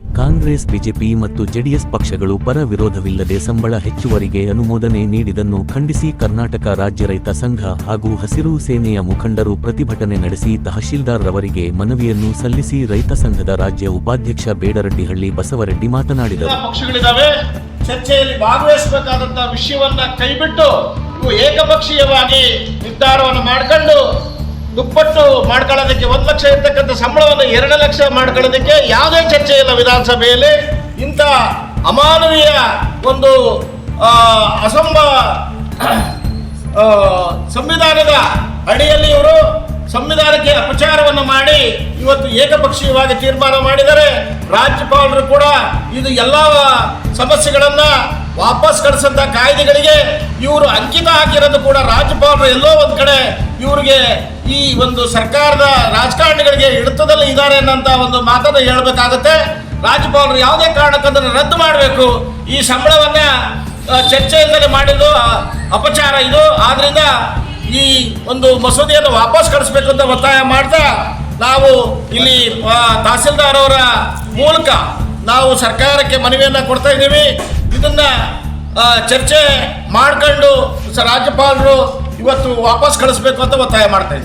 Congress, BJP ಮತ್ತು JDS ಪಕ್ಷಗಳು ಪರ ವಿರೋಧವಿಲ್ಲದೆ ಸಂಬಳ ಹೆಚ್ಚುವರಿಗೆ ಅನುಮೋದನೆ ನೀಡಿದನ್ನು ಖಂಡಿಸಿ ಕರ್ನಾಟಕ ರಾಜ್ಯ ರೈತ ಸಂಘ ಹಾಗೂ ಹಸಿರು ಸೇನೆಯ ಮುಖಂಡರು ಪ್ರತಿಭಟನೆ ನಡೆಸಿ ತಹಶೀಲ್ದಾರ್ ರವರಿಗೆ ಮನವಿಯನ್ನು ಸಲ್ಲಿಸಿ ರೈತ ಸಂಘದ ರಾಜ್ಯ ಉಪಾಧ್ಯಕ್ಷ ಬೇಡರಡ್ಡಿಹಳ್ಳಿ ಬಸವರೆಡ್ಡಿ ಮಾತನಾಡಿದರು. ಚರ್ಚೆಯಲ್ಲಿ ಭಾಗವಹಿಸಬೇಕಾದಂತಹ ವಿಷಯವನ್ನ ಕೈಬಿಟ್ಟು ಏಕಪಕ್ಷೀಯವಾಗಿ ನಿರ್ಧಾರವನ್ನು ಮಾಡ್ಕೊಂಡು ದುಪ್ಪಟ್ಟು ಮಾಡ್ಕೊಳ್ಳೋದಕ್ಕೆ ಒಂದು ಲಕ್ಷ ಇರ್ತಕ್ಕಂಥ ಸಂಬಳವನ್ನು ಎರಡು ಲಕ್ಷ ಮಾಡ್ಕೊಳ್ಳೋದಕ್ಕೆ ಯಾವುದೇ ಚರ್ಚೆ ಇಲ್ಲ ವಿಧಾನಸಭೆಯಲ್ಲಿ. ಇಂಥ ಅಮಾನವೀಯ ಒಂದು ಅಸಂಭವ ಸಂವಿಧಾನದ ಅಡಿಯಲ್ಲಿ ಇವರು ಸಂವಿಧಾನಕ್ಕೆ ಅಪಚಾರವನ್ನು ಮಾಡಿ ಇವತ್ತು ಏಕಪಕ್ಷೀಯವಾಗಿ ತೀರ್ಮಾನ ಮಾಡಿದರೆ ರಾಜ್ಯಪಾಲರು ಕೂಡ ಇದು ಎಲ್ಲ ಸಮಸ್ಯೆಗಳನ್ನ ವಾಪಸ್ ಕಳಿಸಂತ ಕಾಯ್ದೆಗಳಿಗೆ ಇವರು ಅಂಕಿತ ಹಾಕಿರೋದು ಕೂಡ ರಾಜ್ಯಪಾಲರು ಎಲ್ಲೋ ಒಂದ್ ಕಡೆ ಇವರಿಗೆ ಈ ಒಂದು ಸರ್ಕಾರದ ರಾಜಕಾರಣಿಗಳಿಗೆ ಹಿಡಿತದಲ್ಲಿ ಇದ್ದಾರೆ ಅನ್ನೋಂಥ ಒಂದು ಮಾತನ್ನು ಹೇಳಬೇಕಾಗತ್ತೆ. ರಾಜ್ಯಪಾಲರು ಯಾವುದೇ ಕಾರಣಕ್ಕಂದ್ರೆ ರದ್ದು ಮಾಡಬೇಕು. ಈ ಸಂಬಳವನ್ನ ಚರ್ಚೆಯಿಂದಲೇ ಮಾಡಿದ್ದು ಅಪಚಾರ ಇದು. ಆದ್ರಿಂದ ಈ ಒಂದು ಮಸೂದೆಯನ್ನು ವಾಪಸ್ ಕಳಿಸ್ಬೇಕು ಅಂತ ಒತ್ತಾಯ ಮಾಡ್ತಾ ನಾವು ಇಲ್ಲಿ ತಹಸೀಲ್ದಾರ್ ಅವರ ಮೂಲಕ ನಾವು ಸರ್ಕಾರಕ್ಕೆ ಮನವಿಯನ್ನ ಕೊಡ್ತಾ ಇದ್ದೀವಿ. ಇದನ್ನ ಚರ್ಚೆ ಮಾಡ್ಕೊಂಡು ರಾಜ್ಯಪಾಲರು ಇವತ್ತು ವಾಪಸ್ ಕಳಿಸ್ಬೇಕು ಅಂತ ಒತ್ತಾಯ ಮಾಡ್ತಾ